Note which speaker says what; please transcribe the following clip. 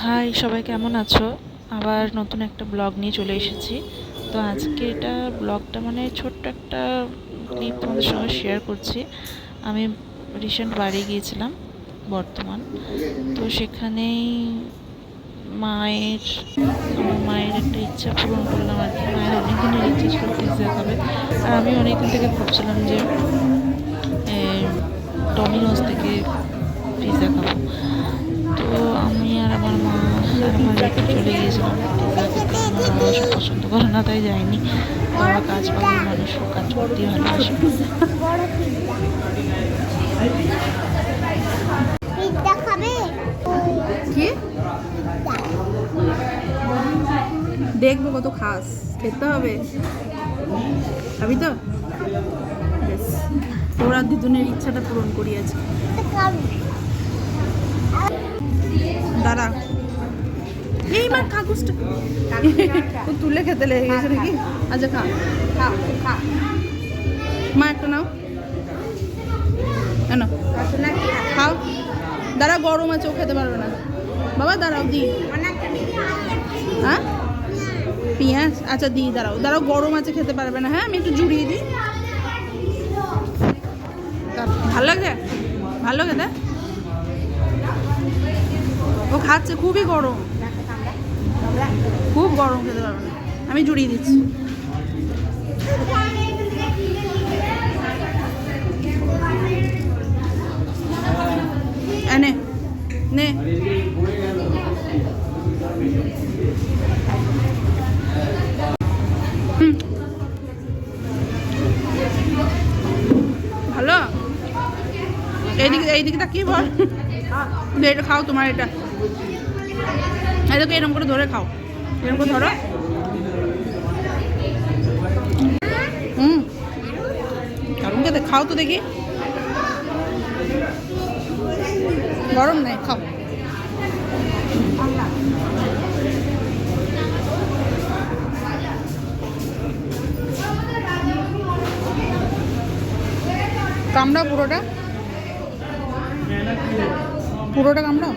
Speaker 1: High, সবাই কেমন আছো? আবার নতুন একটা ব্লগ নিয়ে চলে এসেছি। তো আজকে এটা ব্লগটা মানে ছোট্ট একটা ক্লিপ তোমাদের সঙ্গে শেয়ার করছি। আমি রিসেন্ট বাড়ি গিয়েছিলাম, বর্তমান। তো সেখানেই মায়ের মায়ের একটা ইচ্ছা পূরণ করলাম আর কি। মায়ের অনেক দিনের ইচ্ছা ছিল পিৎজা খাবে। আর আমি অনেকদিন থেকে ভাবছিলাম যে ডমিনোস থেকে চলে গিয়েছিলাম পিৎজা খেতে আমার মা ওসব পছন্দ করে না তাই যায়নি বাবা কাজ পাবে মানুষ কাজ করতেই ভালোবাসে
Speaker 2: দেখব কত খাস। খেতে হবে। খাবি তো? বেশ। তোরা দুজনের ইচ্ছাটা পূরণ করি আজকে। দাঁড়া। এই মার কাগজটা তুলে খেতে লেগে গেছে নাকি? আচ্ছা খা। খা মা, একটা নাও। কেন খাও। দাঁড়া, গরম আছে, ও খেতে পারবে না। বাবা, দাঁড়াও, দি। হ্যাঁ? পেঁয়াজ? আচ্ছা দিই দাঁড়াও। দাঁড়াও, গরম আছে, খেতে পারবে না। হ্যাঁ আমি একটু জুড়িয়ে দিই। ভালো লাগে ভালো খেতে ও খাচ্ছে, খুবই গরম। খুব গরম খেতে পারবে না। আমি জুড়িয়ে দিচ্ছি। নে হুম। ভালো? এইদিকে এইদিকে তাকিয়ে বল? দে, এটা খাও তোমার এটা। এটাকে এরকম করে ধরে খাও। এরকম করে ধরো। হুম। খাও তো দেখি। গরম নেই, খাও। কামড়া পুরোটা। পুরোটা কামড়াও?